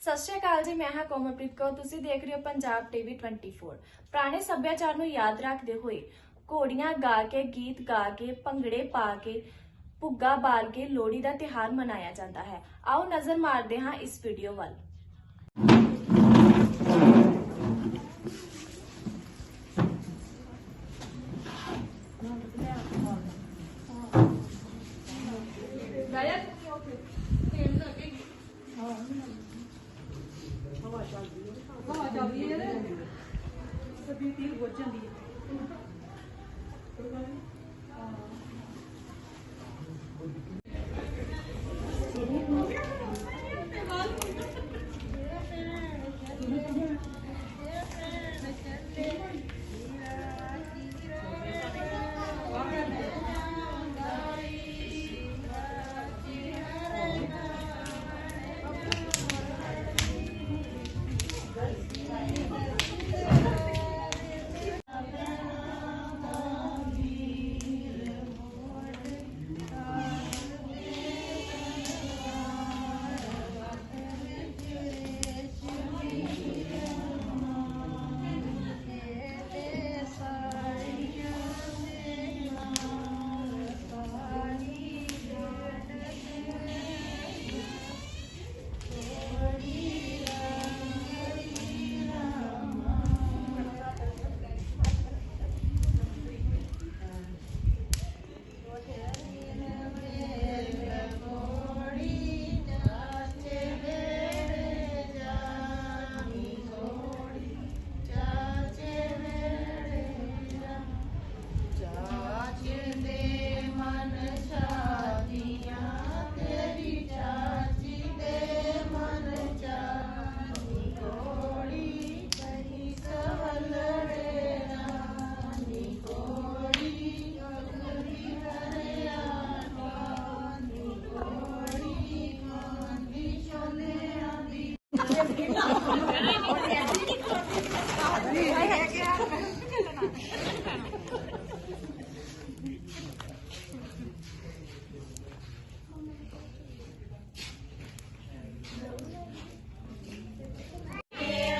ਸਤਿ ਸ਼੍ਰੀ ਅਕਾਲ ਜੀ, ਮੈਂ ਹਾਂ ਕੋਮਲਪ੍ਰੀਤ ਕੌਰ, ਤੁਸੀਂ ਦੇਖ ਰਹੇ ਹੋ ਪੰਜਾਬ ਟੀਵੀ 24 ਪੁਰਾਣੇ ਸੱਭਿਆਚਾਰ ਨੂੰ ਯਾਦ ਰੱਖਦੇ ਹੋਏ ਘੋੜੀਆਂ ਗਾ ਕੇ, ਗੀਤ ਗਾ ਕੇ, ਭੰਗੜੇ ਪਾ ਕੇ, ਭੁੱਗਾ ਬਾਲ ਕੇ ਲੋਹੜੀ ਦਾ ਤਿਹਾਰ ਮਨਾਇਆ ਜਾਂਦਾ ਹੈ। ਆਓ ਨਜ਼ਰ ਮਾਰਦੇ ਹਾਂ ਇਸ ਵੀਡੀਓ ਵੱਲ। ਹਵਾ ਚੱਲਦੀ ਹੈ ਤੇ ਬੀਪੀ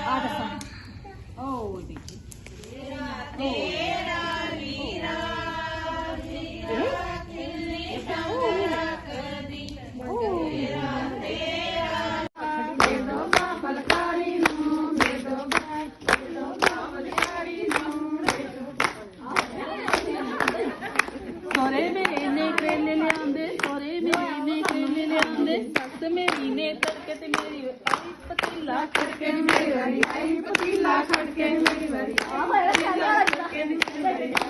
ਹੋ ਲਿਆਂਦੇ ਸੱਸ ਮੇਰੀ ਨੇ ਤੜਕੇ ਤੇ ਮੇਰੀ ਆਈ ਪਤੀਲਾ ਨੀ ਮੇਰੀ ਵਾਰੀ ਆਈ ਪਤੀਲਾ ਨੀ ਮੇਰੀ ਵਾਰੀ ਆਈ ਪਤੀਲਾ ਕਰਕੇ ਨੀ ਮੇਰੀ ਵਾਰੀ।